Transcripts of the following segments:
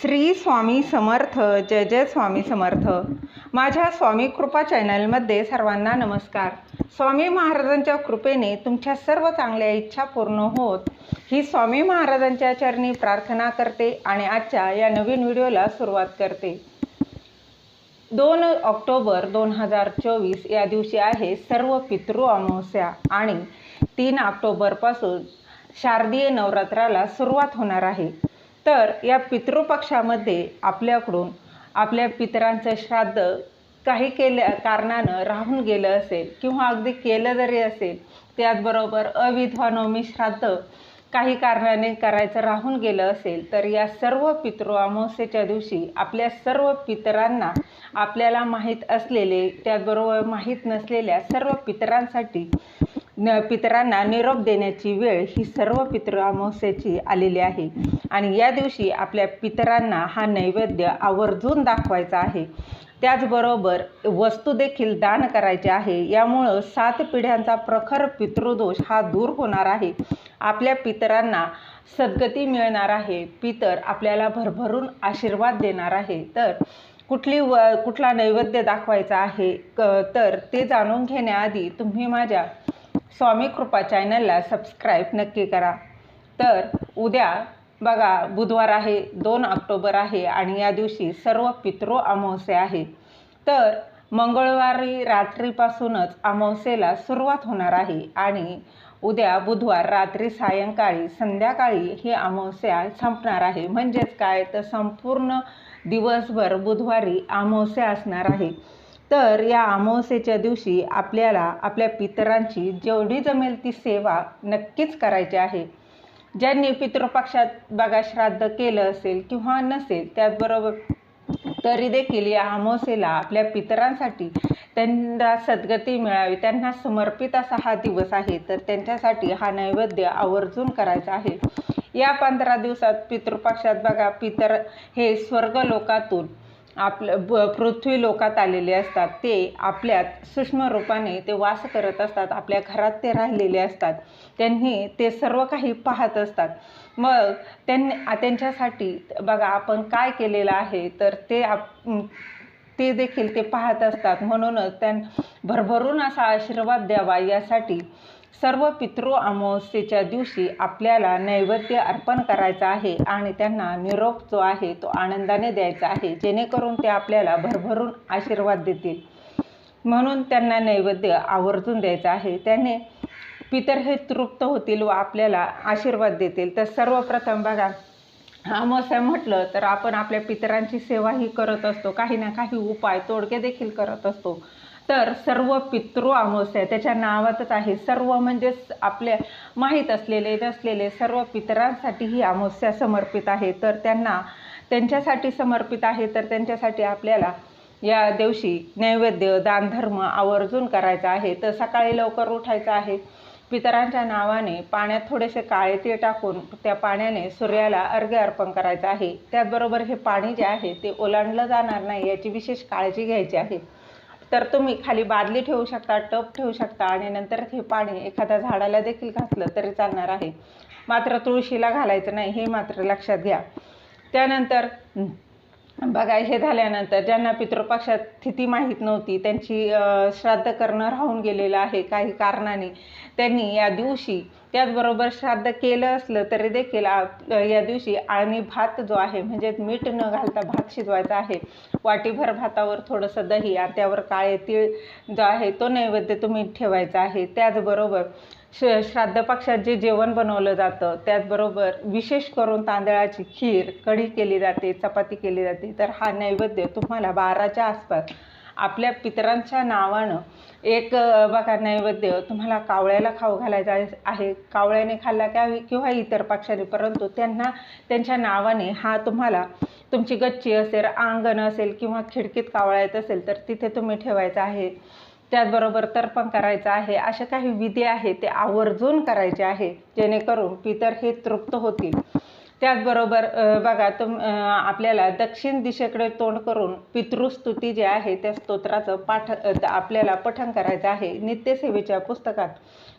श्री स्वामी समर्थ जय जय स्वामी समर्थ. माझ्या स्वामी कृपा चॅनलमध्ये सर्वांना नमस्कार. स्वामी महाराजांच्या कृपेने तुमच्या सर्व चांगल्या इच्छा पूर्ण होत. ही स्वामी महाराजांच्या चरणी प्रार्थना करते आणि आजच्या या नवीन व्हिडिओला सुरुवात करते. दोन ऑक्टोबर दोन हजार चोवीस या दिवशी आहे सर्व पितृ अमावस्या आणि तीन ऑक्टोबरपासून शारदीय नवरात्राला सुरुवात होणार आहे. तर या पितृपक्षामध्ये आपल्याकडून आपल्या पितरांचं श्राद्ध काही केल्या कारणानं राहून गेलं असेल किंवा अगदी केलं जरी असेल त्याचबरोबर अविधवानोमी श्राद्ध काही कारणाने करायचं राहून गेलं असेल तर या सर्व पितृ अमावस्येच्या दिवशी आपल्या सर्व पितरांना आपल्याला माहीत असलेले त्याचबरोबर माहीत नसलेल्या सर्व पितरांसाठी न पितरांना निरोप देण्याची वेळ ही सर्व पितृ अमावस्याची आलेली आहे. आणि या दिवशी आपल्या पितरांना हा नैवेद्य आवर्जून दाखवायचा आहे. त्याचबरोबर वस्तू देखील दान करायचे आहे. यामुळं सात पिढ्यांचा प्रखर पितृदोष हा दूर होणार आहे. आपल्या पितरांना सद्गती मिळणार आहे. पितर आपल्याला भरभरून आशीर्वाद देणार आहे. तर कुठली व कुठला नैवेद्य दाखवायचा आहे क तर ते जाणून घेण्याआधी तुम्ही माझ्या स्वामी कृपा चॅनलला सबस्क्राईब नक्की करा. तर उद्या बघा बुधवार आहे दोन ऑक्टोबर आहे आणि या दिवशी सर्व पितृ अमावस्या आहे. तर मंगळवारी रात्रीपासूनच अमावस्येला सुरुवात होणार आहे आणि उद्या बुधवार रात्री सायंकाळी संध्याकाळी ही अमावस्या संपणार आहे. म्हणजेच काय? तर संपूर्ण दिवसभर बुधवारी अमावस्या असणार आहे. तर या अमावस्येच्या दिवशी आपल्याला आपल्या पितरांची जेवढी जमेल ती सेवा नक्कीच करायची आहे. ज्यांनी पितृपक्षात बघा श्राद्ध केलं असेल किंवा नसेल त्याचबरोबर तरी देखील या अमावस्येला आपल्या पितरांसाठी त्यांना सद्गती मिळावी त्यांना समर्पित असा हा दिवस आहे. तर त्यांच्यासाठी हा नैवेद्य आवर्जून करायचा आहे. या पंधरा दिवसात पितृपक्षात बघा पितर हे स्वर्ग लोकातून आपलं ब पृथ्वी लोकात आलेले असतात. ते आपल्यात सूक्ष्म रूपाने ते वास करत असतात. आपल्या घरात ते राहिलेले असतात. त्यांनी ते सर्व काही पाहत असतात. मग त्यांनी त्यांच्यासाठी बघा आपण काय केलेलं आहे तर ते आप ते देखील ते पाहत असतात. म्हणूनच त्यां भरभरून असा आशीर्वाद द्यावा यासाठी सर्व पितृ अमावस्येच्या दिवशी आपल्याला नैवेद्य अर्पण करायचं आहे आणि त्यांना निरोप जो आहे तो आनंदाने द्यायचा आहे. जेणेकरून ते आपल्याला भरभरून आशीर्वाद देतील. म्हणून त्यांना नैवेद्य आवर्जून द्यायचं आहे. त्याने पितर हे तृप्त होतील व आपल्याला आशीर्वाद देतील. तर सर्वप्रथम बघा अमावस्या म्हटलं तर आपण आपल्या पितरांची सेवाही करत असतो. काही ना काही उपाय तोडगे देखील करत असतो. तर सर्व पितृ अमावस्या त्याच्या नावातच आहे. सर्व म्हणजेच आपल्या माहीत असलेले नसलेले सर्व पितरांसाठी ही अमावस्या समर्पित आहे. तर त्यांना त्यांच्यासाठी समर्पित आहे. तर त्यांच्यासाठी आपल्याला या दिवशी नैवेद्य दानधर्म आवर्जून करायचा आहे. तर सकाळी लवकर उठायचं आहे. पितरांच्या नावाने पाण्यात थोडेसे काळे ते टाकून त्या पाण्याने सूर्याला अर्घ्य अर्पण करायचं आहे. त्याचबरोबर हे पाणी जे आहे ते ओलांडलं जाणार नाही. याची विशेष काळजी घ्यायची आहे. तर तुम्ही खाली बादली ठेवू शकता टप ठेवू शकता आणि नंतर हे पाणी एखाद्या झाडाला देखील घातलं तरी चालणार आहे. मात्र तुळशीला घालायचं नाही हे मात्र लक्षात घ्या. त्यानंतर बघा हे झाल्यानंतर ज्यांना पितृपक्षात स्थिती माहीत नव्हती त्यांची श्राद्ध करणं राहून गेलेलं आहे काही कारणाने. त्यांनी या दिवशी त्याचबरोबर श्राद्ध केलं असलं तरी देखील या दिवशी आणि भात जो आहे म्हणजे मीठ न घालता भात शिजवायचा आहे. वाटीभर भातावर थोडंसं दही आणि त्यावर काळे तीळ जो आहे तो नैवेद्य तुम्ही ठेवायचा आहे. त्याचबरोबर श श्राद्ध पक्षात जे जेवण बनवलं जातं त्याचबरोबर विशेष करून तांदळाची खीर कढी केली जाते चपाती केली जाते तर हा नैवेद्य तुम्हाला बाराच्या आसपास आपल्या पितरांच्या नावानं एक बघा नैवेद्य तुम्हाला कावळ्याला खाऊ घालायचा आहे. कावळ्याने खाल्ला का किंवा इतर पक्षाने परंतु त्यांना त्यांच्या नावाने हा तुम्हाला तुमची गच्ची असेल अंगण असेल किंवा खिडकीत कावळा येत असेल तर तिथे तुम्ही ठेवायचं आहे. त्याचबरोबर तर्पण करायचं आहे. असे काही विधी आहे ते आवर्जून करायचे आहे जेणेकरून पितर हे तृप्त होतील. त्याचबरोबर बघा तुम आपल्याला दक्षिण दिशेकडे तोंड करून पितृस्तुती जे आहे त्या स्तोत्राचं पाठ आपल्याला पठण करायचं आहे. नित्यसेवेच्या पुस्तकात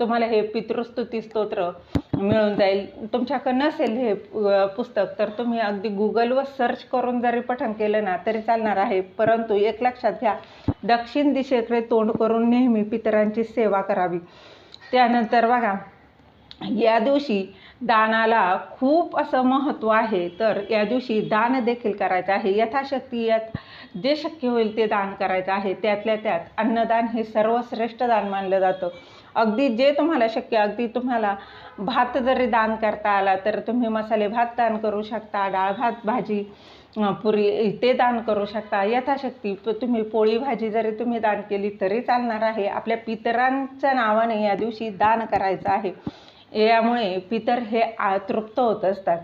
तुम्हाला हे पितृस्तुती स्तोत्र मिळून जाईल. तुमच्याकडं नसेल हे पुस्तक तर तुम्ही अगदी गुगलवर सर्च करून जरी पठण केलं ना तरी चालणार आहे. परंतु एक लक्षात घ्या दक्षिण दिशेकडे तोंड करून नेहमी पितरांची सेवा करावी. त्यानंतर बघा या दिवशी दानाला खूप असं महत्त्व आहे. तर या दिवशी दान देखील करायचं आहे. यथाशक्ती यात जे शक्य होईल ते दान करायचं आहे. त्यातल्या त्यात अन्नदान हे सर्वश्रेष्ठ दान मानलं जातं. अगदी जे तुम्हाला शक्य अगदी तुम्हाला भात जरी दान करता आला तर तुम्ही मसाले भात दान करू शकता डाळ भात भाजी पुरी ते दान करू शकता. यथाशक्ती तुम्ही पोळी भाजी जरी तुम्ही दान केली तरी चालणार आहे. आपल्या पितरांच्या नावाने या दिवशी दान करायचं आहे. यामुळे पितर हे तृप्त होत असतात.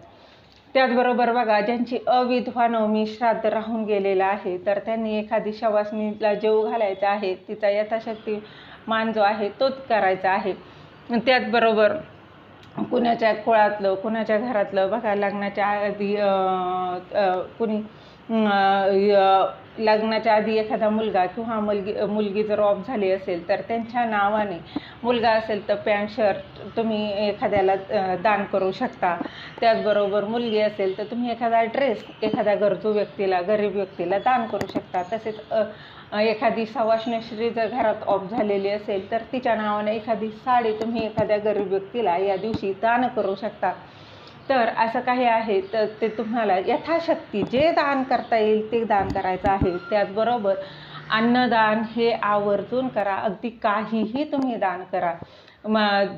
त्याचबरोबर बघा ज्यांची अविधवा नवमी श्राद्ध राहून गेलेला आहे तर त्यांनी एखादी शवासनीला जेव घालायचा आहे तिचा यथाशक्ती मान जो आहे तोच करायचा आहे. त्याचबरोबर कुणाच्या कुळातलं कुणाच्या घरातलं बघा लग्नाच्या आधी कुणी लग्नाच्या आधी एखादा मुलगा किंवा मुलगी मुलगी जर ऑफ झाली असेल तर त्यांच्या नावाने मुलगा असेल तर पॅन्ट शर्ट तुम्ही एखाद्याला दान करू शकता. त्याचबरोबर मुलगी असेल तर तुम्ही एखादा ड्रेस एखाद्या गरजू व्यक्तीला गरीब व्यक्तीला दान करू शकता. तसेच एखादी सवाष्णश्री जर घरात ऑफ झालेली असेल तर तिच्या नावाने एखादी साडी तुम्ही एखाद्या गरीब व्यक्तीला या दिवशी दान करू शकता. तर असं काही आहे तर ते तुम्हाला यथाशक्ती जे दान करता येईल ते दान करायचं आहे. त्याचबरोबर अन्नदान हे आवर्जून करा अगदी काहीही तुम्ही दान करा. मग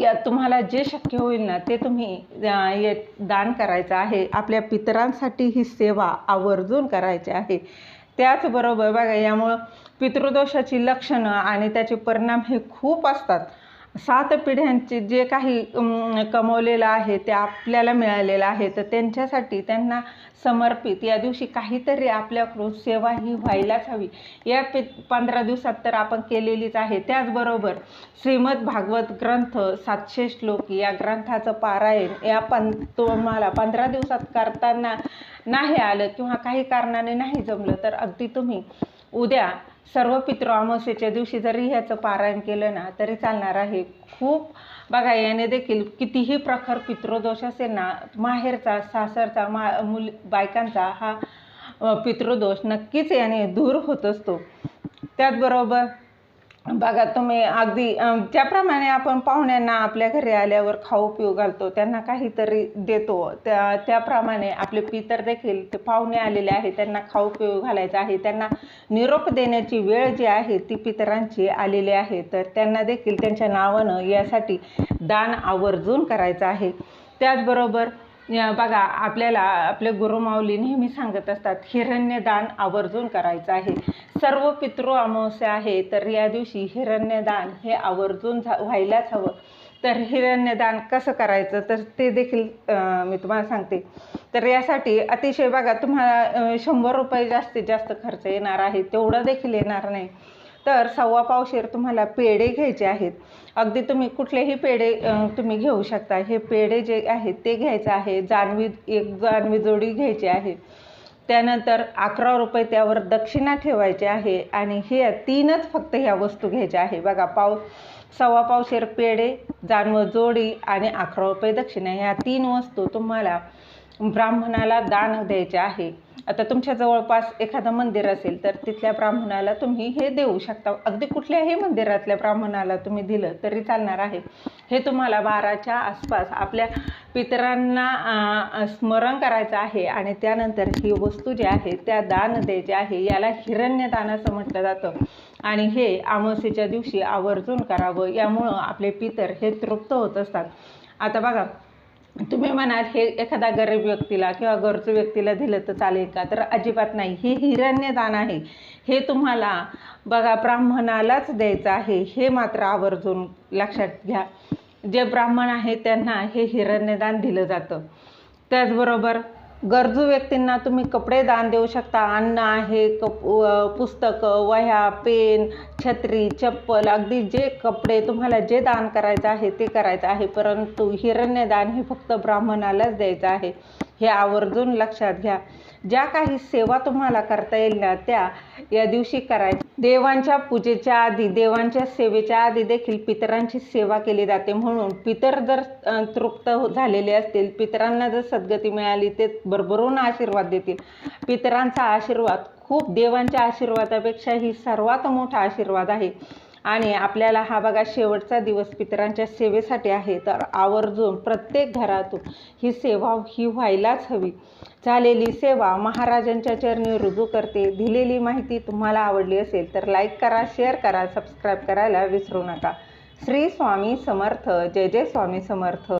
या तुम्हाला जे शक्य होईल ना ते तुम्ही ये दान करायचं आहे. आपल्या पितरांसाठी ही सेवा आवर्जून करायची आहे. त्याचबरोबर बघा यामुळं पितृदोषाची लक्षणं आणि त्याचे परिणाम हे खूप असतात. सात पिढ्यांचे जे काही कमवलेलं आहे ते आपल्याला मिळालेलं आहे तर त्यांच्यासाठी त्यांना समर्पित. या दिवशी काहीतरी आपल्याकडून सेवा ही व्हायलाच हवी. या पि पंधरा दिवसात तर आपण केलेलीच आहे. त्याचबरोबर श्रीमद भागवत ग्रंथ सातशे श्लोक या ग्रंथाचं पारायण या पं तुम्हाला पंधरा दिवसात करताना नाही आलं किंवा काही कारणाने नाही जमलं तर अगदी तुम्ही उद्या सर्व पितृ अमावस्येच्या दिवशी जरी ह्याचं पारायण केलं ना तरी चालणार आहे. खूप बघा याने देखील कितीही प्रखर पितृदोष असेल ना माहेरचा सासरचा मा मुल बायकांचा हा पितृदोष नक्कीच याने दूर होत असतो. त्याचबरोबर बघा तुम्ही अगदी ज्याप्रमाणे आपण पाहुण्यांना आपल्या घरी आल्यावर खाऊ पिऊ घालतो त्यांना काहीतरी देतो. त्या त्याप्रमाणे आपले पितर देखील ते पाहुणे आलेले आहे त्यांना खाऊ पिऊ घालायचं आहे. त्यांना निरोप देण्याची वेळ जी आहे ती पितरांची आलेली आहे. तर त्यांना देखील त्यांच्या नावानं यासाठी दान आवर्जून करायचं आहे. त्याचबरोबर बघा आपल्याला आपले गुरुमाऊली नेहमी सांगत असतात हिरण्यदान आवर्जून करायचं आहे. सर्व पितृ अमावस्या आहे तर या दिवशी हिरण्यदान हे आवर्जून झा व्हायलाच हवं. तर हिरण्यदान कसं करायचं? तर ते देखील मी तुम्हाला सांगते. तर यासाठी अतिशय बघा तुम्हाला शंभर रुपये जास्तीत जास्त खर्च येणार आहे तेवढं देखील येणार नाही. तर सव्वा पावशेर तुम्हाला पेढे घ्यायचे आहेत. अगदी तुम्ही कुठलेही पेढे तुम्ही घेऊ शकता. हे पेढे जे आहेत ते घ्यायचं आहे. जानवी एक जानवी जोडी घ्यायची आहे. त्यानंतर अकरा रुपये त्यावर दक्षिणा ठेवायची आहे आणि हे तीनच फक्त ह्या वस्तू घ्यायच्या आहे. बघा पाव सव्वा पावशेर पेढे जानव जोडी आणि अकरा रुपये दक्षिणा. ह्या तीन वस्तू तुम्हाला ब्राह्मणाला दान द्यायचे आहे. आता तुमच्या जवळपास एखादं मंदिर असेल तर तिथल्या ब्राह्मणाला तुम्ही हे देऊ शकता. अगदी कुठल्याही मंदिरातल्या ब्राह्मणाला तुम्ही दिलं तरी चालणार आहे. हे तुम्हाला बाराच्या आसपास आपल्या पितरांना स्मरण करायचं आहे आणि त्यानंतर ही वस्तू जी आहे त्या दान द्यायची आहे याला हिरण्यदान असं म्हटलं जातं. आणि हे अमावस्येच्या दिवशी आवर्जून करावं यामुळं आपले पितर हे तृप्त होत असतात. आता बघा तुम्ही म्हणाल हे एखादा गरीब व्यक्तीला किंवा गरजू व्यक्तीला दिलं तर चालेल का? तर अजिबात नाही. हे हिरण्यदान आहे. हे तुम्हाला बघा ब्राह्मणालाच द्यायचं आहे. हे मात्र आवर्जून लक्षात घ्या. जे ब्राह्मण आहे त्यांना हे हिरण्यदान दिलं जातं. त्याचबरोबर गरजू व्यक्तींना तुम्ही कपडे दान देऊ शकता. अन्न आहे कप पुस्तकं वह्या पेन छत्री चप्पल अगदी जे कपडे तुम्हाला जे दान करायचं आहे ते करायचं आहे. परंतु हिरण्यदान हे फक्त ब्राह्मणालाच द्यायचं आहे. हे आवर्जून लक्षात घ्या. ज्या काही सेवा तुम्हाला करता येईल ना त्या या दिवशी करायच्या. देवांच्या पूजेच्या आधी देवांच्या सेवेच्या आधी देखील पितरांची सेवा केली जाते. म्हणून पितर जर तृप्त हो- झालेले असतील पितरांना जर सद्गती मिळाली ते भरभरून आशीर्वाद देतील. पितरांचा आशीर्वाद खूप देवांच्या आशीर्वादापेक्षाही सर्वात मोठा आशीर्वाद आहे. आणि आपल्याला हा बघा शेवटचा दिवस पितरांच्या सेवेसाठी आहे. तर आवर्जून प्रत्येक घरातून ही सेवा ही व्हायलाच हवी. झालेली सेवा महाराजांच्या चरणी रुजू करते. दिलेली माहिती तुम्हाला आवडली असेल तर लाईक करा शेअर करा सबस्क्राईब करायला विसरू नका. श्री स्वामी समर्थ. जय जय स्वामी समर्थ.